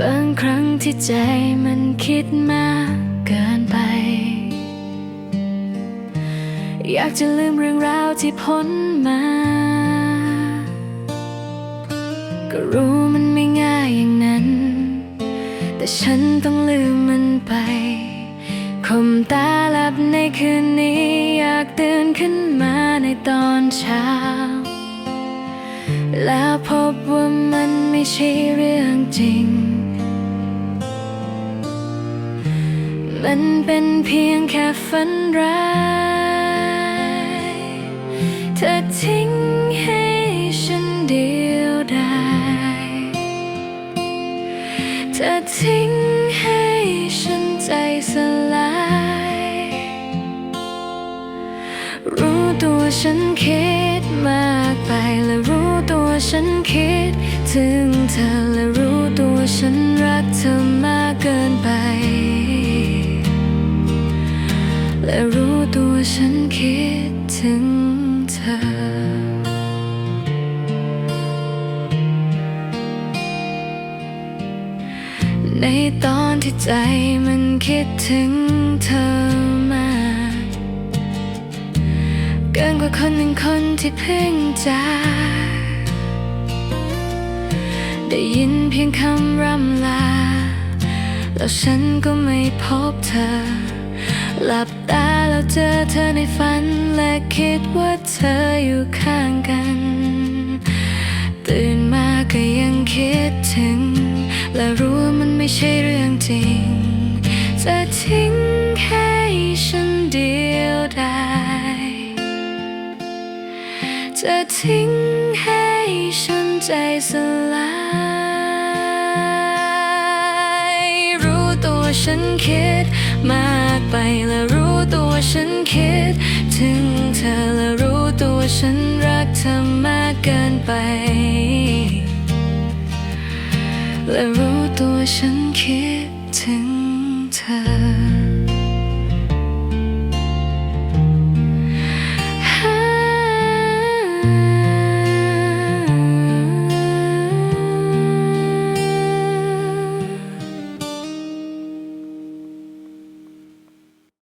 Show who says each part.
Speaker 1: บางครั้งที่ใจมันคิดมากเกินไป อยากจะลืมเรื่องราวที่พ้นมา ก็รู้มันไม่ง่ายอย่างนั้น แต่ฉันต้องลืมมันไปคมตาหลับในคืนนี้ อยากตื่นขึ้นมาในตอนเช้า แล้วพบว่ามันไม่ใช่เรื่องจริง มันเป็นเพียงแค่ฝันร้าย เธอทิ้งให้ฉันเดียวดายเธอทิ้งให้ฉันใจสลาย รู้ตัวฉันคิดมากไปและรู้ ฉันคิด ถึงเธอและรู้ตัวฉันรักเธอมากเกินไป และรู้ตัวฉันคิดถึงเธอในตอนที่ใจมันคิดถึงเธอมากเกินกว่าคนหนึ่งคนที่เพิ่งจ ได้ยินเพียงคำร่ำลา แล้วฉันก็ไม่พบเธอ หลับตาแล้วเจอเธอในฝัน และคิดว่าเธออยู่ข้างกัน ตื่นมาก็ยังคิดถึง และรู้มันไม่ใช่เรื่องจริง จะทิ้งให้ฉันเดียวดายจะทิ้งให้ฉันใจสลาย ฉันคิดมากไปและรู้ตัวฉันคิด ถึงเธอและรู้ตัวฉันรักเธอมากเกินไป และรู้ตัวฉันคิดถึง